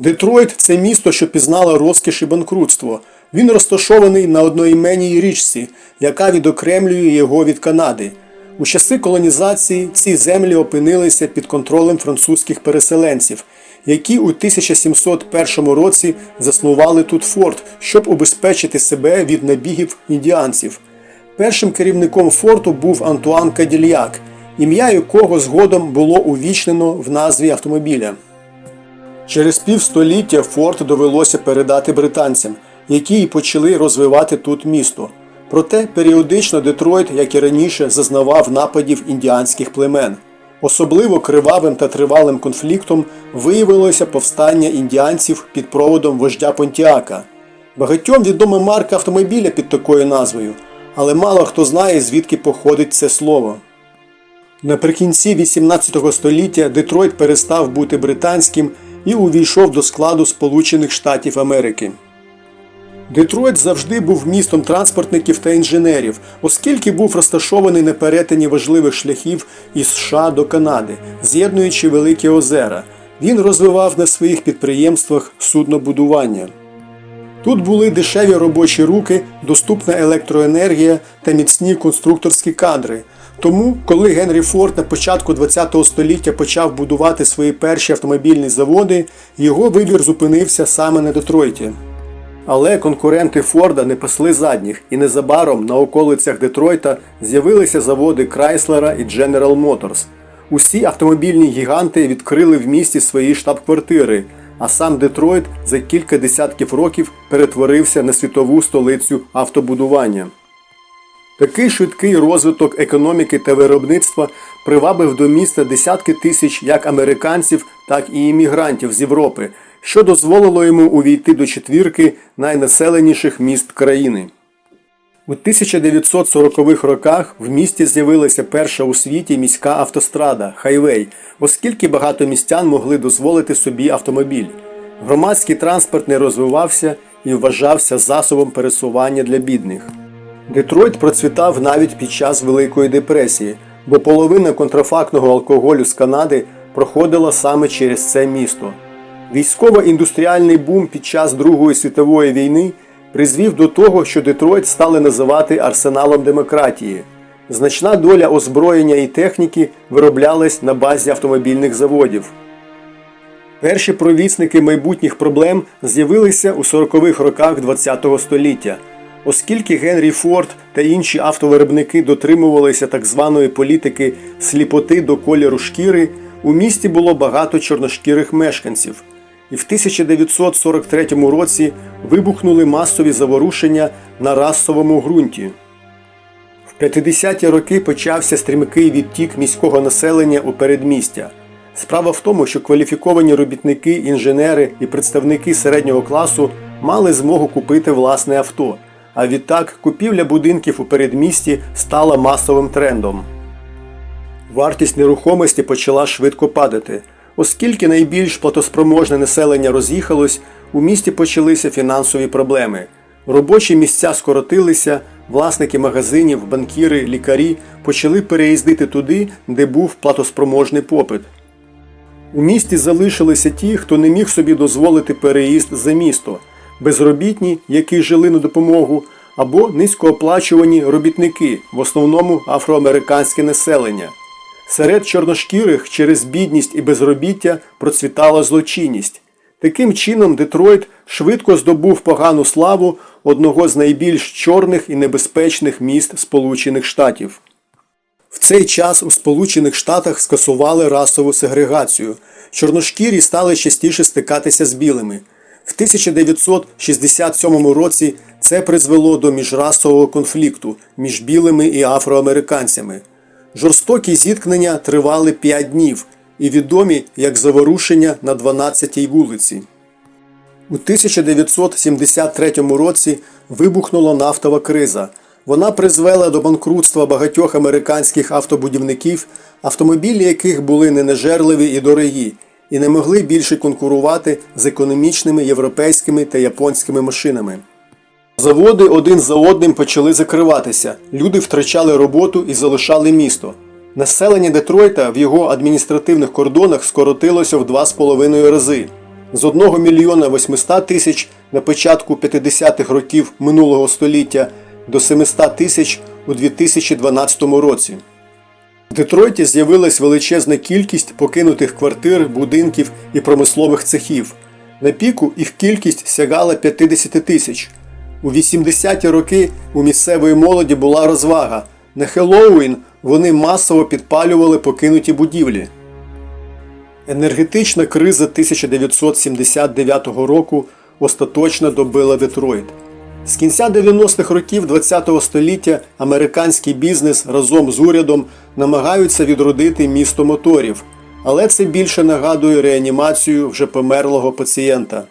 Детройт це місто, що пізнало розкіш і банкрутство. Він розташований на одноіменній річці, яка відокремлює його від Канади. У часи колонізації ці землі опинилися під контролем французьких переселенців, які у 1701 році заснували тут форт, щоб убезпечити себе від набігів індіанців. Першим керівником форту був Антуан Кадільяк, ім'я якого згодом було увічнено в назві автомобіля. Через півстоліття форт довелося передати британцям, які й почали розвивати тут місто. Проте періодично Детройт, як і раніше, зазнавав нападів індіанських племен. Особливо кривавим та тривалим конфліктом виявилося повстання індіанців під проводом вождя Понтіака. Багатьом відома марка автомобіля під такою назвою, але мало хто знає, звідки походить це слово. Наприкінці 18 століття Детройт перестав бути британським і увійшов до складу Сполучених Штатів Америки. Детройт завжди був містом транспортників та інженерів, оскільки був розташований на перетині важливих шляхів із США до Канади, з'єднуючи Великі озера. Він розвивав на своїх підприємствах суднобудування. Тут були дешеві робочі руки, доступна електроенергія та міцні конструкторські кадри. Тому, коли Генрі Форд на початку ХХ століття почав будувати свої перші автомобільні заводи, його вибір зупинився саме на Детройті. Але конкуренти Форда не пасли задніх, і незабаром на околицях Детройта з'явилися заводи Крайслера і General Motors. Усі автомобільні гіганти відкрили в місті свої штаб-квартири, а сам Детройт за кілька десятків років перетворився на світову столицю автобудування. Такий швидкий розвиток економіки та виробництва привабив до міста десятки тисяч як американців, так і іммігрантів з Європи, що дозволило йому увійти до четвірки найнаселеніших міст країни. У 1940-х роках в місті з'явилася перша у світі міська автострада хайвей, оскільки багато містян могли дозволити собі автомобіль. Громадський транспорт не розвивався і вважався засобом пересування для бідних. Детройт процвітав навіть під час Великої депресії, бо половина контрафактного алкоголю з Канади проходила саме через це місто. Військово-індустріальний бум під час Другої світової війни призвів до того, що Детройт стали називати арсеналом демократії. Значна доля озброєння і техніки вироблялась на базі автомобільних заводів. Перші провісники майбутніх проблем з'явилися у 40-х роках ХХ століття. Оскільки Генрі Форд та інші автовиробники дотримувалися так званої політики сліпоти до кольору шкіри, у місті було багато чорношкірих мешканців. І в 1943 році вибухнули масові заворушення на расовому ґрунті. В 50-ті роки почався стрімкий відтік міського населення у передмістя. Справа в тому, що кваліфіковані робітники, інженери і представники середнього класу мали змогу купити власне авто. А відтак купівля будинків у передмісті стала масовим трендом. Вартість нерухомості почала швидко падати. Оскільки найбільш платоспроможне населення роз'їхалось, у місті почалися фінансові проблеми. Робочі місця скоротилися, власники магазинів, банкіри, лікарі почали переїздити туди, де був платоспроможний попит. У місті залишилися ті, хто не міг собі дозволити переїзд за місто, безробітні, які жили на допомогу, або низькооплачувані робітники, в основному афроамериканське населення. Серед чорношкірих через бідність і безробіття процвітала злочинність. Таким чином, Детройт швидко здобув погану славу одного з найбільш чорних і небезпечних міст Сполучених Штатів. В цей час у Сполучених Штатах скасували расову сегрегацію. Чорношкірі стали частіше стикатися з білими. В 1967 році це призвело до міжрасового конфлікту між білими і афроамериканцями. Жорстокі зіткнення тривали 5 днів і відомі як заворушення на 12-й вулиці. У 1973 році вибухнула нафтова криза. Вона призвела до банкрутства багатьох американських автобудівників, автомобілі яких були ненажерливі і дорогі, і не могли більше конкурувати з економічними європейськими та японськими машинами. Заводи один за одним почали закриватися, люди втрачали роботу і залишали місто. Населення Детройта в його адміністративних кордонах скоротилося в 2,5 рази. з 1 мільйона 800 тисяч на початку 50-х років минулого століття до 700 тисяч у 2012 році. В Детройті з'явилась величезна кількість покинутих квартир, будинків і промислових цехів. На піку їх кількість сягала 50 тисяч. У 80-ті роки у місцевої молоді була розвага. На Хеллоуін вони масово підпалювали покинуті будівлі. Енергетична криза 1979 року остаточно добила Детройт. З кінця 90-х років ХХ століття американський бізнес разом з урядом намагаються відродити місто моторів, але це більше нагадує реанімацію вже померлого пацієнта.